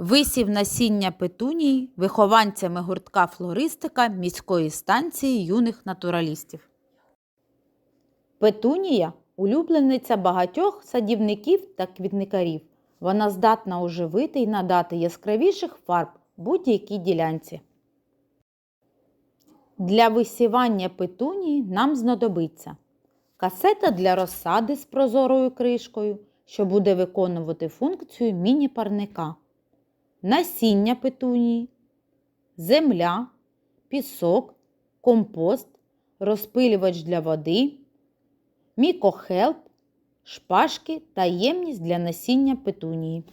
Висів насіння петунії вихованцями гуртка флористика міської станції юних натуралістів. Петунія улюблениця багатьох садівників та квітникарів. Вона здатна оживити і надати яскравіших фарб будь-якій ділянці. Для висівання петунії нам знадобиться касета для розсади з прозорою кришкою, що буде виконувати функцію міні-парника, насіння петунії, земля, пісок, компост, розпилювач для води, мікохелп, шпажки та ємність для насіння петунії.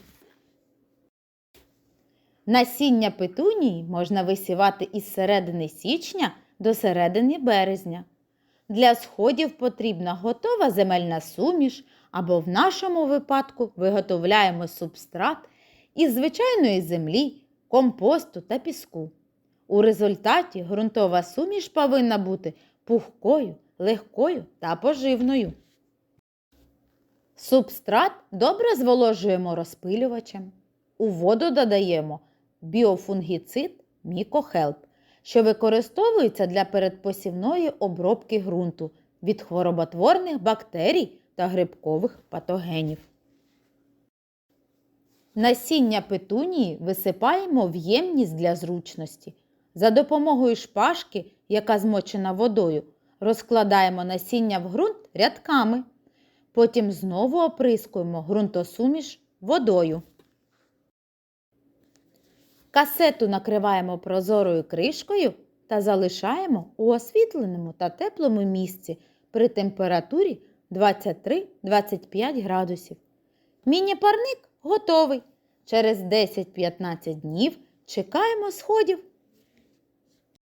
Насіння петунії можна висівати із середини січня до середини березня. Для сходів потрібна готова земельна суміш, або в нашому випадку виготовляємо субстрат із звичайної землі, компосту та піску. У результаті ґрунтова суміш повинна бути пухкою, легкою та поживною. Субстрат добре зволожуємо розпилювачем. У воду додаємо біофунгіцид мікохелп, що використовується для передпосівної обробки ґрунту від хвороботворних бактерій та грибкових патогенів. Насіння петунії висипаємо в ємність для зручності. За допомогою шпажки, яка змочена водою, розкладаємо насіння в ґрунт рядками. Потім знову оприскуємо ґрунтосуміш водою. Касету накриваємо прозорою кришкою та залишаємо у освітленому та теплому місці при температурі 23-25 градусів. Міні-парник готовий. Через 10-15 днів чекаємо сходів.